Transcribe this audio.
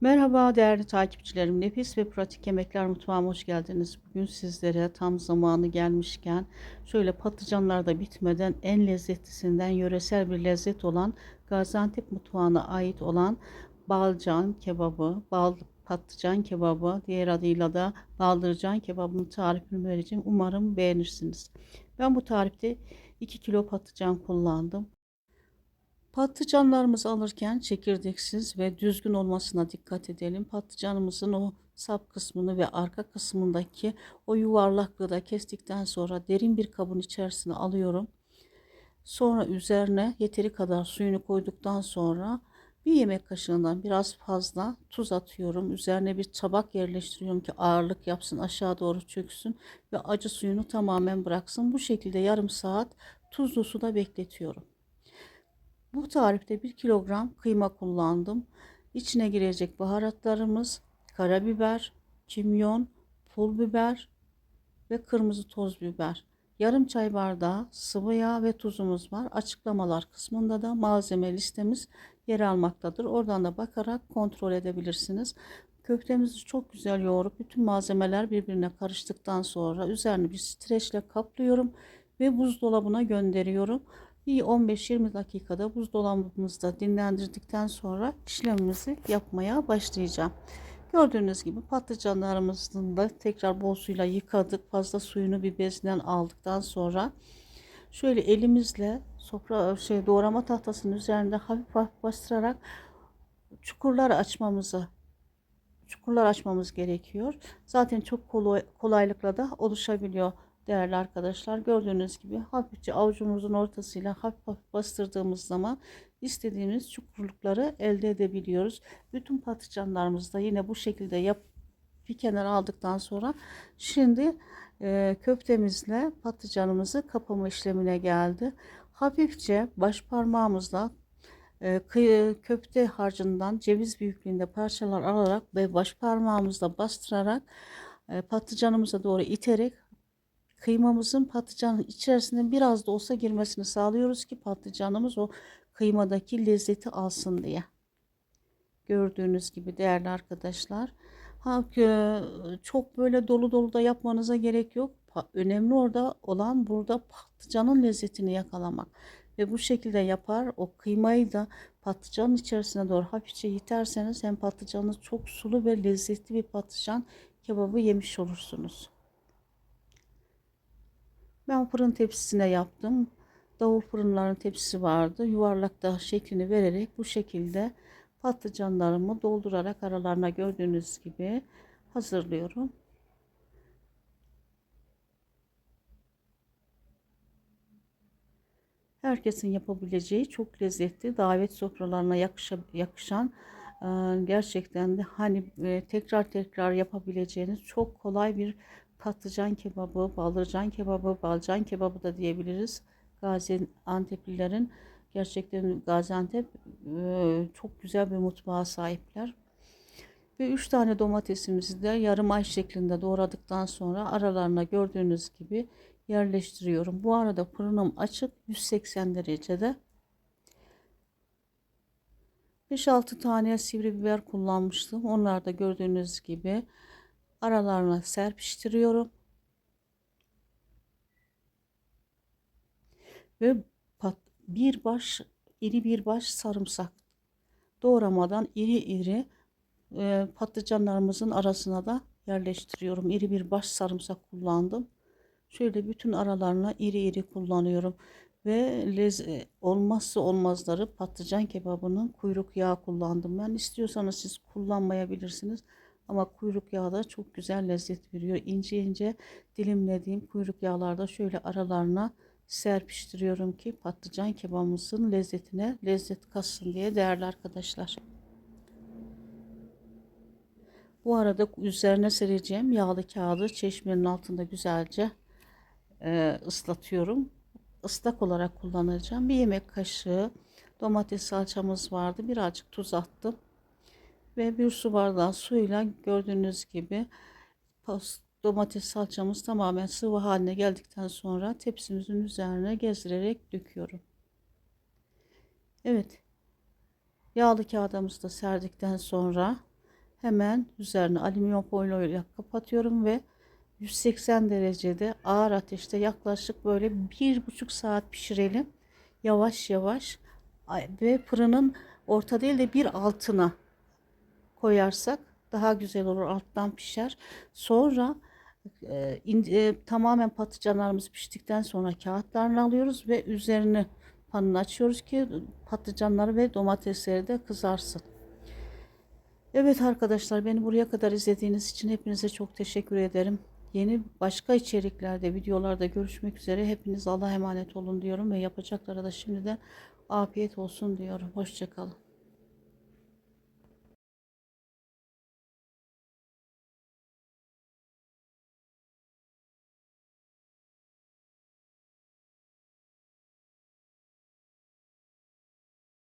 Merhaba değerli takipçilerim. Nefis ve pratik yemekler mutfağıma hoş geldiniz. Bugün sizlere tam zamanı gelmişken şöyle patlıcanlar da bitmeden en lezzetlisinden yöresel bir lezzet olan Gaziantep mutfağına ait olan balcan kebabı, bal patlıcan kebabı, diğer adıyla da baldırcan kebabının tarifini vereceğim. Umarım beğenirsiniz. Ben bu tarifte 2 kilo patlıcan kullandım. Patlıcanlarımızı alırken çekirdeksiz ve düzgün olmasına dikkat edelim. Patlıcanımızın o sap kısmını ve arka kısmındaki o yuvarlaklığı da kestikten sonra derin bir kabın içerisine alıyorum. Sonra üzerine yeteri kadar suyunu koyduktan sonra bir yemek kaşığından biraz fazla tuz atıyorum. Üzerine bir tabak yerleştiriyorum ki ağırlık yapsın, aşağı doğru çöksün ve acı suyunu tamamen bıraksın. Bu şekilde yarım saat tuzlu suda bekletiyorum. Bu tarifte 1 kilogram kıyma kullandım. İçine girecek baharatlarımız karabiber, kimyon, pul biber ve kırmızı toz biber. Yarım çay bardağı sıvı yağ ve tuzumuz var. Açıklamalar kısmında da malzeme listemiz yer almaktadır. Oradan da bakarak kontrol edebilirsiniz. Köftemizi çok güzel yoğurup bütün malzemeler birbirine karıştıktan sonra üzerine bir streçle kaplıyorum ve buzdolabına gönderiyorum. Bir 15-20 dakikada buzdolabımızda dinlendirdikten sonra işlemimizi yapmaya başlayacağım. Gördüğünüz gibi patlıcanlarımızın da tekrar bol suyla yıkadık. Fazla suyunu bir bezden aldıktan sonra şöyle elimizle sofra şey doğrama tahtasının üzerinde hafif hafif bastırarak çukurlar açmamızı çukurlar açmamız gerekiyor. Zaten çok kolay, kolaylıkla da oluşabiliyor değerli arkadaşlar. Gördüğünüz gibi hafifçe avucumuzun ortasıyla hafif hafif bastırdığımız zaman istediğimiz çukurlukları elde edebiliyoruz. Bütün patlıcanlarımızı da yine bu şekilde yap bir kenara aldıktan sonra şimdi e, köftemizle patlıcanımızı kapama işlemine geldi. Hafifçe baş parmağımızla e, köfte harcından ceviz büyüklüğünde parçalar alarak ve baş parmağımızla bastırarak e, patlıcanımıza doğru iterek kıymamızın patlıcanın içerisine biraz da olsa girmesini sağlıyoruz ki patlıcanımız o kıymadaki lezzeti alsın diye. Gördüğünüz gibi değerli arkadaşlar. Ha, çok böyle dolu dolu da yapmanıza gerek yok. Önemli orada olan burada patlıcanın lezzetini yakalamak. Ve bu şekilde yapar o kıymayı da patlıcanın içerisine doğru hafifçe yiterseniz hem patlıcanınız çok sulu ve lezzetli bir patlıcan kebabı yemiş olursunuz. Ben fırın tepsisine yaptım. Davul fırınların tepsisi vardı. Yuvarlakta şeklini vererek bu şekilde patlıcanlarımı doldurarak aralarına gördüğünüz gibi hazırlıyorum. Herkesin yapabileceği çok lezzetli davet sofralarına yakışa, yakışan gerçekten de hani tekrar tekrar yapabileceğiniz çok kolay bir patlıcan kebabı, balırcan kebabı, balcan kebabı da diyebiliriz. Gaziantep'lilerin gerçekten Gaziantep e, çok güzel bir mutfağa sahipler. Ve 3 tane domatesimizi de yarım ay şeklinde doğradıktan sonra aralarına gördüğünüz gibi yerleştiriyorum. Bu arada fırınım açık 180 derecede. 5-6 tane sivri biber kullanmıştım. Onlar da gördüğünüz gibi aralarına serpiştiriyorum. Ve bir baş iri bir baş sarımsak doğramadan iri iri e, patlıcanlarımızın arasına da yerleştiriyorum. İri bir baş sarımsak kullandım. Şöyle bütün aralarına iri iri kullanıyorum. Ve lez olmazsa olmazları patlıcan kebabının kuyruk yağı kullandım. Ben istiyorsanız siz kullanmayabilirsiniz. Ama kuyruk yağı da çok güzel lezzet veriyor. İnce ince dilimlediğim kuyruk yağlarda şöyle aralarına serpiştiriyorum ki patlıcan kebabımızın lezzetine lezzet katsın diye değerli arkadaşlar. Bu arada üzerine sereceğim yağlı kağıdı çeşmenin altında güzelce e, ıslatıyorum. Islak olarak kullanacağım. Bir yemek kaşığı domates salçamız vardı. Birazcık tuz attım ve bir su bardağı suyla gördüğünüz gibi domates salçamız tamamen sıvı haline geldikten sonra tepsimizin üzerine gezdirerek döküyorum. Evet. Yağlı kağıdımızı da serdikten sonra hemen üzerine alüminyum folyoyla kapatıyorum ve 180 derecede ağır ateşte yaklaşık böyle bir buçuk saat pişirelim. Yavaş yavaş ve fırının orta değil de bir altına koyarsak daha güzel olur alttan pişer. Sonra e, in- e, tamamen patlıcanlarımız piştikten sonra kağıtlarını alıyoruz ve üzerini panını açıyoruz ki patlıcanları ve domatesleri de kızarsın. Evet arkadaşlar beni buraya kadar izlediğiniz için hepinize çok teşekkür ederim. Yeni başka içeriklerde, videolarda görüşmek üzere. Hepiniz Allah'a emanet olun diyorum ve yapacaklara da şimdiden afiyet olsun diyorum. Hoşçakalın.